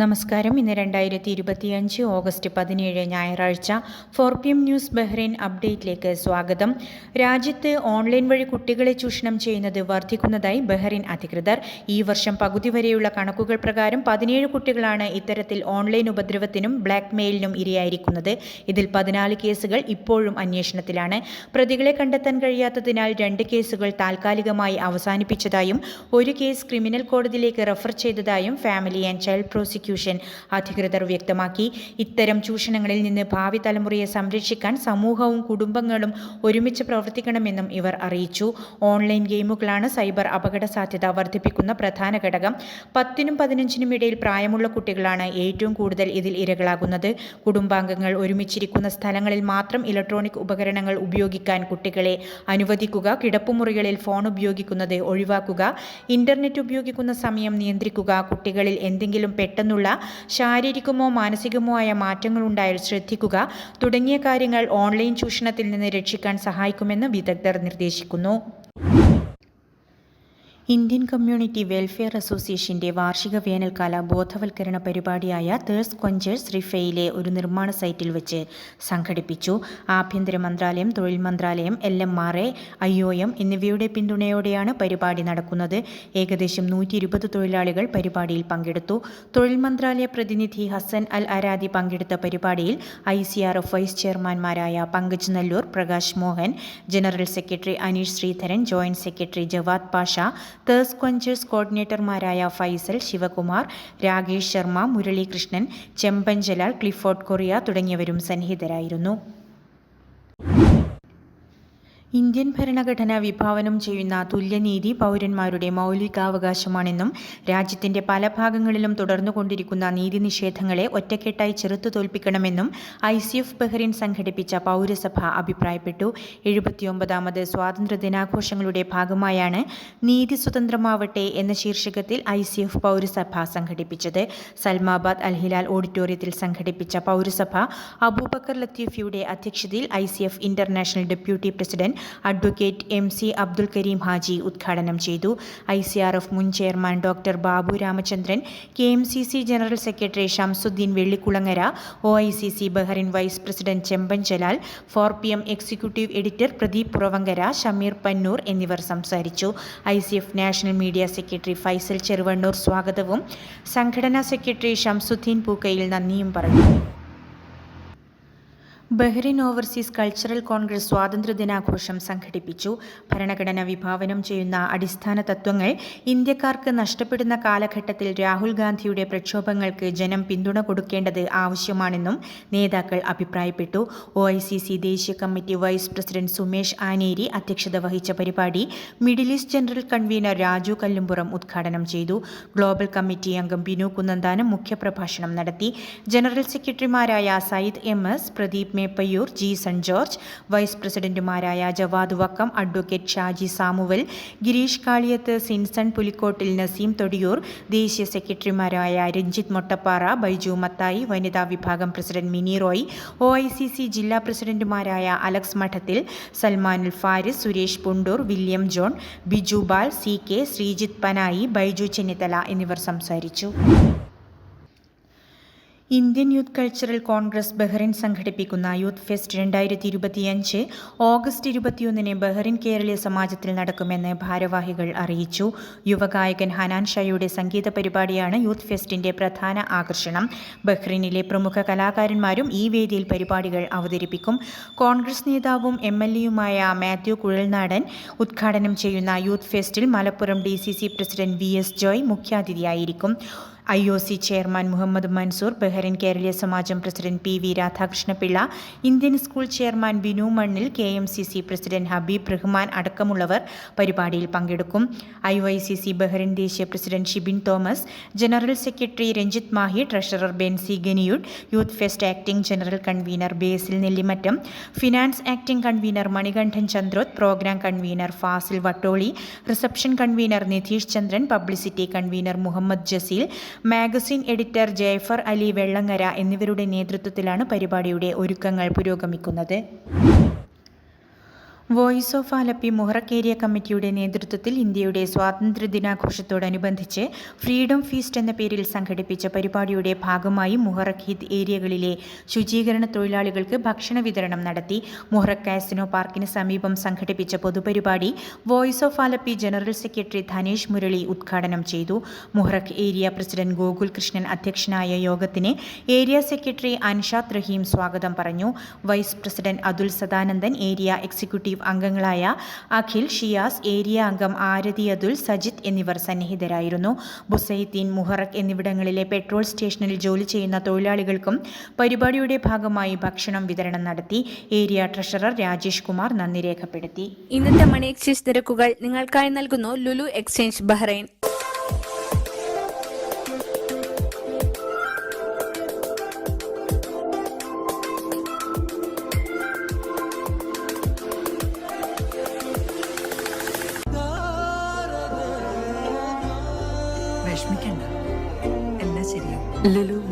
നമസ്കാരം. ഇന്ന് രണ്ടായിരത്തി ഇരുപത്തിയഞ്ച് ഓഗസ്റ്റ് പതിനേഴ് ഞായറാഴ്ച four P M news Bahrain അപ്ഡേറ്റിലേക്ക് സ്വാഗതം. രാജ്യത്ത് ഓൺലൈൻ വഴി കുട്ടികളെ ചൂഷണം ചെയ്യുന്നത് വർദ്ധിക്കുന്നതായി ബഹ്റൈൻ അധികൃതർ. ഈ വർഷം പകുതി വരെയുള്ള കണക്കുകൾ പ്രകാരം പതിനേഴ് കുട്ടികളാണ് ഇത്തരത്തിൽ ഓൺലൈൻ ഉപദ്രവത്തിനും ബ്ലാക്ക് മെയിലിനും ഇരയായിരിക്കുന്നത്. ഇതിൽ പതിനാല് കേസുകൾ ഇപ്പോഴും അന്വേഷണത്തിലാണ്. പ്രതികളെ കണ്ടെത്താൻ കഴിയാത്തതിനാൽ രണ്ട് കേസുകൾ താൽക്കാലികമായി അവസാനിപ്പിച്ചതായും ഒരു കേസ് ക്രിമിനൽ കോടതിയിലേക്ക് റഫർ ചെയ്തതായും ഫാമിലി ആൻഡ് ചൈൽഡ് പ്രോസിക്യൂഷൻ അധികൃതർ വ്യക്തമാക്കി. ഇത്തരം ചൂഷണങ്ങളിൽ നിന്ന് ഭാവി തലമുറയെ സംരക്ഷിക്കാൻ സമൂഹവും കുടുംബങ്ങളും ഒരുമിച്ച് പ്രവർത്തിക്കണമെന്നും ഇവർ അറിയിച്ചു. ഓൺലൈൻ ഗെയിമുകളാണ് സൈബർ അപകട സാധ്യത വർദ്ധിപ്പിക്കുന്ന പ്രധാന ഘടകം. പത്തിനും പതിനഞ്ചിനും ഇടയിൽ പ്രായമുള്ള കുട്ടികളാണ് ഏറ്റവും കൂടുതൽ ഇതിൽ ഇരകളാകുന്നത്. കുടുംബാംഗങ്ങൾ ഒരുമിച്ചിരിക്കുന്ന സ്ഥലങ്ങളിൽ മാത്രം ഇലക്ട്രോണിക് ഉപകരണങ്ങൾ ഉപയോഗിക്കാൻ കുട്ടികളെ അനുവദിക്കുക കിടപ്പുമുറികളിൽ ഫോൺ ഉപയോഗിക്കുന്നത് ഒഴിവാക്കുക ഇന്റർനെറ്റ് ഉപയോഗിക്കുന്ന സമയം നിയന്ത്രിക്കുക കുട്ടികളിൽ എന്തെങ്കിലും പെട്ടെന്നുള്ള ശാരീരികമോ മാനസികമോ ആയ മാറ്റങ്ങൾ മാറ്റങ്ങളുണ്ടായാൽ ശ്രദ്ധിക്കുക. തുടങ്ങിയ കാര്യങ്ങൾ ഓൺലൈൻ ചൂഷണത്തിൽ നിന്ന് രക്ഷിക്കാൻ സഹായിക്കുമെന്ന് വിദഗ്ധർ നിർദ്ദേശിക്കുന്നു. ഇന്ത്യൻ കമ്മ്യൂണിറ്റി വെൽഫെയർ അസോസിയേഷന്റെ വാർഷിക വേനൽക്കാല ബോധവൽക്കരണ പരിപാടിയായ തേഴ്സ് കൊഞ്ചേഴ്സ് റിഫയിലെ ഒരു നിർമ്മാണ സൈറ്റിൽ വെച്ച് സംഘടിപ്പിച്ചു. ആഭ്യന്തര മന്ത്രാലയം തൊഴിൽ മന്ത്രാലയം L M R A I O M എന്നിവയുടെ പിന്തുണയോടെയാണ് പരിപാടി നടക്കുന്നത്. ഏകദേശം നൂറ്റി ഇരുപത് തൊഴിലാളികൾ പരിപാടിയിൽ പങ്കെടുത്തു. തൊഴിൽ മന്ത്രാലയ പ്രതിനിധി ഹസൻ അൽ അരാദി പങ്കെടുത്ത പരിപാടിയിൽ I C R F vice ചെയർമാൻമാരായ Pankaj Nallur Prakash Mohan general secretary Aneesh Sreedharan joint secretary Jawad Pasha thirst കൊഞ്ചേഴ്സ് കോർഡിനേറ്റർമാരായ ഫൈസൽ ശിവകുമാർ രാകേഷ് ശർമ്മ മുരളീകൃഷ്ണൻ ചെമ്പൻ ജലാൽ ക്ലിഫോർഡ് കൊറിയ തുടങ്ങിയവരും സന്നിഹിതരായിരുന്നു. ഇന്ത്യൻ ഭരണഘടന വിഭാവനം ചെയ്യുന്ന തുല്യനീതി പൗരന്മാരുടെ മൗലികാവകാശമാണെന്നും രാജ്യത്തിന്റെ പല ഭാഗങ്ങളിലും തുടർന്നുകൊണ്ടിരിക്കുന്ന നീതി നിഷേധങ്ങളെ ഒറ്റക്കെട്ടായി ചെറുത്തു തോൽപ്പിക്കണമെന്നും ഐ സി എഫ് ബഹ്റിൻ സംഘടിപ്പിച്ച പൗരസഭ അഭിപ്രായപ്പെട്ടു. എഴുപത്തിയൊമ്പതാമത് സ്വാതന്ത്ര്യ ദിനാഘോഷങ്ങളുടെ ഭാഗമായാണ് നീതി സ്വതന്ത്രമാവട്ടെ എന്ന ശീർഷകത്തിൽ ഐ സി എഫ് പൗരസഭ സംഘടിപ്പിച്ചത്. സൽമാബാദ് അൽഹിലാൽ ഓഡിറ്റോറിയത്തിൽ സംഘടിപ്പിച്ച പൗരസഭ അബൂബക്കർ ലത്തീഫിയുടെ അധ്യക്ഷതയിൽ I C F international deputy president advocate M C Abdul Karim Haji ഉദ്ഘാടനം ചെയ്തു. ഐ സി ആർ എഫ് മുൻ chairman doctor Babu Ramachandran K M C C general secretary Shamsuddin Vellikulangara O I C C Bahrain vice president Chemban Jalal four P M executive editor Pradeep Puravankara Shameer Pannur എന്നിവർ സംസാരിച്ചു. I C F national media secretary Faisal Cheruvannur സ്വാഗതവും സംഘടനാ secretary Shamsudheen Pookkayil നന്ദിയും പറഞ്ഞു. Bahrain overseas cultural Congress സ്വാതന്ത്ര്യ ദിനാഘോഷം സംഘടിപ്പിച്ചു. ഭരണഘടന വിഭാവനം ചെയ്യുന്ന അടിസ്ഥാന തത്വങ്ങൾ ഇന്ത്യക്കാർക്ക് നഷ്ടപ്പെടുന്ന കാലഘട്ടത്തിൽ രാഹുൽ ഗാന്ധിയുടെ പ്രക്ഷോഭങ്ങൾക്ക് ജനം പിന്തുണ കൊടുക്കേണ്ടത് ആവശ്യമാണെന്നും നേതാക്കൾ അഭിപ്രായപ്പെട്ടു. ഒ ദേശീയ committee vice president Sumesh Aneri അധ്യക്ഷത വഹിച്ച പരിപാടി middle east general convener Raju Kallumpuram ഉദ്ഘാടനം ചെയ്തു. ഗ്ലോബൽ കമ്മിറ്റി അംഗം ബിനു കുന്നന്താനം മുഖ്യപ്രഭാഷണം നടത്തി. ജനറൽ സെക്രട്ടറിമാരായ Syed M S Pradeep Meppayur G Saint George vice പ്രസിഡന്റുമാരായ ജവാദ് വക്കം അഡ്വക്കേറ്റ് ഷാജി സാമുവൽ ഗിരീഷ് കാളിയത്ത് സിൻസൺ പുലിക്കോട്ടിൽ നസീം തൊടിയൂർ ദേശീയ സെക്രട്ടറിമാരായ രഞ്ജിത്ത് മൊട്ടപ്പാറ ബൈജു മത്തായി വനിതാ വിഭാഗം president Mini Roy O I C C ജില്ലാ പ്രസിഡന്റുമാരായ Alex Madathil Salmanul Faris Suresh Pundoor William John Biju Bal C K Sreejith Panayi Baiju Chennithala എന്നിവർ സംസാരിച്ചു. Indian youth cultural congress Bahrain സംഘടിപ്പിക്കുന്ന യൂത്ത് ഫെസ്റ്റ് രണ്ടായിരത്തി ഇരുപത്തിയഞ്ച് ഓഗസ്റ്റ് ഇരുപത്തിയൊന്നിന് Bahrain കേരളീയ സമാജത്തിൽ നടക്കുമെന്ന് ഭാരവാഹികൾ അറിയിച്ചു. യുവഗായകൻ ഹനാൻ ഷായുടെ സംഗീത പരിപാടിയാണ് യൂത്ത് ഫെസ്റ്റിന്റെ പ്രധാന ആകർഷണം. ബഹ്റിനിലെ പ്രമുഖ കലാകാരന്മാരും ഈ വേദിയിൽ പരിപാടികൾ അവതരിപ്പിക്കും. കോൺഗ്രസ് നേതാവും എം എൽ എയുമായ മാത്യു കുഴൽനാടൻ ഉദ്ഘാടനം ചെയ്യുന്ന youth ഫെസ്റ്റിൽ Malappuram D C C president V S Joy മുഖ്യാതിഥിയായിരിക്കും. I O C chairman Muhammad Mansoor Bahrain Keraleeya Samajam president P V Radhakrishnapillai Indian school chairman Binu Mannil K M C C president Habeeb Rahman അടക്കമുള്ളവർ പരിപാടിയിൽ പങ്കെടുക്കും. I I C C Bahrain ദേശീയ president Shibin Thomas general secretary Ranjith Mahi treasurer Bency ഗനിയുഡ് youth fest acting general convener Basil Nellimattam finance acting convener Manikandan Chandroth program convener Fasil Vattoli reception convener Nitheesh Chandran publicity convener Muhammad Jaseel magazine editor Jafar Ali Vellangara എന്നിവരുടെ നേതൃത്വത്തിലാണ് പരിപാടിയുടെ ഒരുക്കങ്ങൾ പുരോഗമിക്കുന്നത്. Voice of Alleppey മുഹറക്കേരിയ കമ്മിറ്റിയുടെ നേതൃത്വത്തിൽ ഇന്ത്യയുടെ സ്വാതന്ത്ര്യ ദിനാഘോഷത്തോടനുബന്ധിച്ച് freedom feast എന്ന പേരിൽ സംഘടിപ്പിച്ച പരിപാടിയുടെ ഭാഗമായി ഹിദ് ഏരിയകളിലെ ശുചീകരണ തൊഴിലാളികൾക്ക് ഭക്ഷണ വിതരണം നടത്തി മുഹറക് കാസിനോ പാർക്കിന് സമീപം സംഘടിപ്പിച്ച പൊതുപരിപാടി voice of Alleppey general secretary Dhanesh Murali ഉദ്ഘാടനം ചെയ്തു. Muharraq area president Gokul Krishnan അധ്യക്ഷനായ യോഗത്തിന് ഏരിയ സെക്രട്ടറി അൻഷാദ് റഹീം സ്വാഗതം പറഞ്ഞു. Vice president Athul Sadanandan area executive അംഗങ്ങളായ അഖിൽ ഷിയാസ് ഏരിയ അംഗം ആരതി അതുൽ സജിത് എന്നിവർ സന്നിഹിതരായിരുന്നു. ബുസൈദ്ദീൻ മുഹറക് എന്നിവിടങ്ങളിലെ പെട്രോൾ സ്റ്റേഷനിൽ ജോലി ചെയ്യുന്ന തൊഴിലാളികൾക്കും പരിപാടിയുടെ ഭാഗമായി ഭക്ഷണം വിതരണം നടത്തി ഏരിയ ട്രഷറർ രാജേഷ് കുമാർ നന്ദി രേഖപ്പെടുത്തി. ഇന്നത്തെ മണി എക്സ്ചേഞ്ച് നിരക്കുകൾ നിങ്ങൾക്കായി നൽകുന്നു Lulu exchange Bahrain. Lulu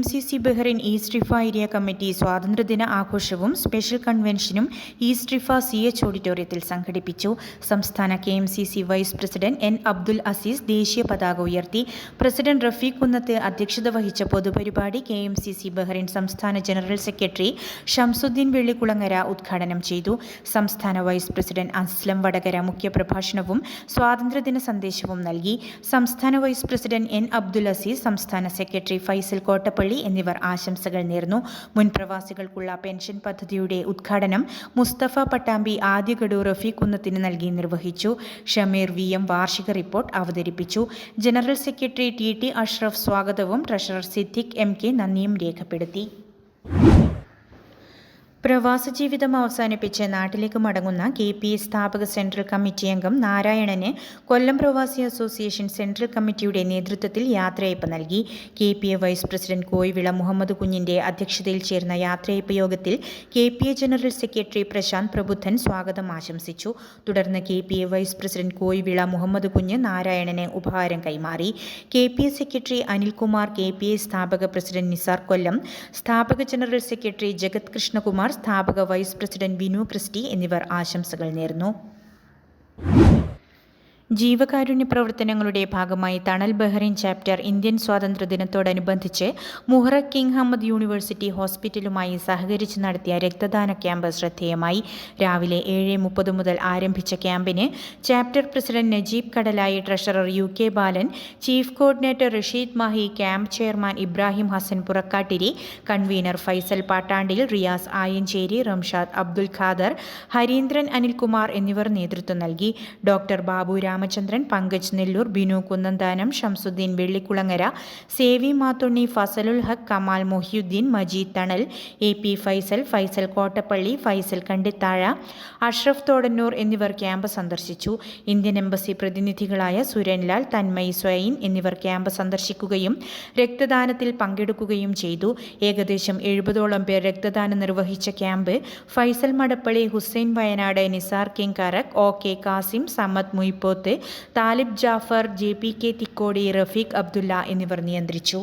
M C C Bahrain East Riffa area committee സ്വാതന്ത്ര്യദിന ആഘോഷവും സ്പെഷ്യൽ കൺവെൻഷനും ഈസ്റ്റ് റിഫ സി എച്ച് ഓഡിറ്റോറിയത്തിൽ സംഘടിപ്പിച്ചു. സംസ്ഥാന K M C C vice president N Abdul Aziz ദേശീയ പതാക ഉയർത്തി. പ്രസിഡന്റ് റഫീഖ് കുന്നത്ത് അധ്യക്ഷത വഹിച്ച പൊതുപരിപാടി K M C C Bahrain സംസ്ഥാന ജനറൽ സെക്രട്ടറി ഷംസുദ്ദീൻ വെള്ളിക്കുളങ്ങര ഉദ്ഘാടനം ചെയ്തു. സംസ്ഥാന വൈസ് പ്രസിഡന്റ് അസ്ലം വടകര മുഖ്യപ്രഭാഷണവും സ്വാതന്ത്ര്യദിന സന്ദേശവും നൽകി. സംസ്ഥാന vice president N Abdul Azeez സംസ്ഥാന സെക്രട്ടറി ഫൈസൽ കോട്ടപ്പള്ളി എന്നിവർ ആശംസകൾ നേർന്നു. മുൻ പ്രവാസികൾക്കുള്ള പെൻഷൻ പദ്ധതിയുടെ ഉദ്ഘാടനം മുസ്തഫ പട്ടാമ്പി ആദ്യ ഗഡു റഫീഖ് കുന്നത്തിന് നൽകി നിർവഹിച്ചു. ഷമീർ വി എം വാർഷിക റിപ്പോർട്ട് അവതരിപ്പിച്ചു. General secretary T T Ashraf സ്വാഗതവും ട്രഷറർ സിദ്ദിഖ് എം കെ നന്ദിയും രേഖപ്പെടുത്തി. പ്രവാസ ജീവിതം അവസാനിപ്പിച്ച് നാട്ടിലേക്ക് മടങ്ങുന്ന കെ പി സ്ഥാപക സെൻട്രൽ കമ്മിറ്റി അംഗം നാരായണന് കൊല്ലം പ്രവാസി അസോസിയേഷൻ സെൻട്രൽ കമ്മിറ്റിയുടെ നേതൃത്വത്തിൽ യാത്രയയപ്പ് നൽകി. K P A vice president Koyivila Muhammad കുഞ്ഞിന്റെ അധ്യക്ഷതയിൽ ചേർന്ന യാത്രയയപ്പ് യോഗത്തിൽ K P A general secretary Prasanth Prabuddhan സ്വാഗതം ആശംസിച്ചു. തുടർന്ന് K P A vice president Koyivila Muhammad Kunju നാരായണന് ഉപഹാരം കൈമാറി. K P A secretary Anilkumar K P A സ്ഥാപക പ്രസിഡന്റ് നിസാർ കൊല്ലം സ്ഥാപക ജനറൽ സെക്രട്ടറി ജഗത് കൃഷ്ണകുമാർ സ്ഥാപക വൈസ് പ്രസിഡന്റ് വിനു ക്രിസ്റ്റി എന്നിവർ ആശംസകൾ നേർന്നു. ജീവകാരുണ്യ പ്രവർത്തനങ്ങളുടെ ഭാഗമായി തണൽ ബഹ്റിൻ ചാപ്റ്റർ ഇന്ത്യൻ സ്വാതന്ത്ര്യ ദിനത്തോടനുബന്ധിച്ച് മുഹറ കിങ് ഹമ്മദ് യൂണിവേഴ്സിറ്റി ഹോസ്പിറ്റലുമായി സഹകരിച്ച് നടത്തിയ രക്തദാന ക്യാമ്പ് ശ്രദ്ധേയമായി. രാവിലെ ഏഴ് മുപ്പത് മുതൽ ആരംഭിച്ച ക്യാമ്പിന് chapter president Najeeb Kadalayi treasurer U K Balan chief coordinator Rasheed Mahe camp chairman Ibrahim Hasan Purakkattiri convener Faisal Pattandil Riyas Ayanchery Ramshad Abdul Khader Harindran Anilkumar എന്നിവർ നേതൃത്വം നൽകി. Doctor Babu Ramachandran Pankaj Nellur Binu Kunnanthanam Shamsuddeen Vellikulangara Savi Mathunni Fazlul Haq Kamal Mohiyuddeen Majeed Thanal A P Faisal Faisal Kottappally Faisal Kandithazha Ashraf Thodannur എന്നിവർ camp സന്ദർശിച്ചു. Indian embassy പ്രതിനിധികളായ സുരൻലാൽ തന്മയ് സ്വൈൻ എന്നിവർ camp സന്ദർശിക്കുകയും രക്തദാനത്തിൽ പങ്കെടുക്കുകയും ചെയ്തു. ഏകദേശം എഴുപതോളം പേർ രക്തദാനം നിർവഹിച്ച camp Faisal Madappally Hussain Wayanad Nisar king കറക് O K Kasim Samad Muyippoth Thalib Jafar J P K Thikkodi Rafeeq Abdulla എന്നിവർ നിയന്ത്രിച്ചു.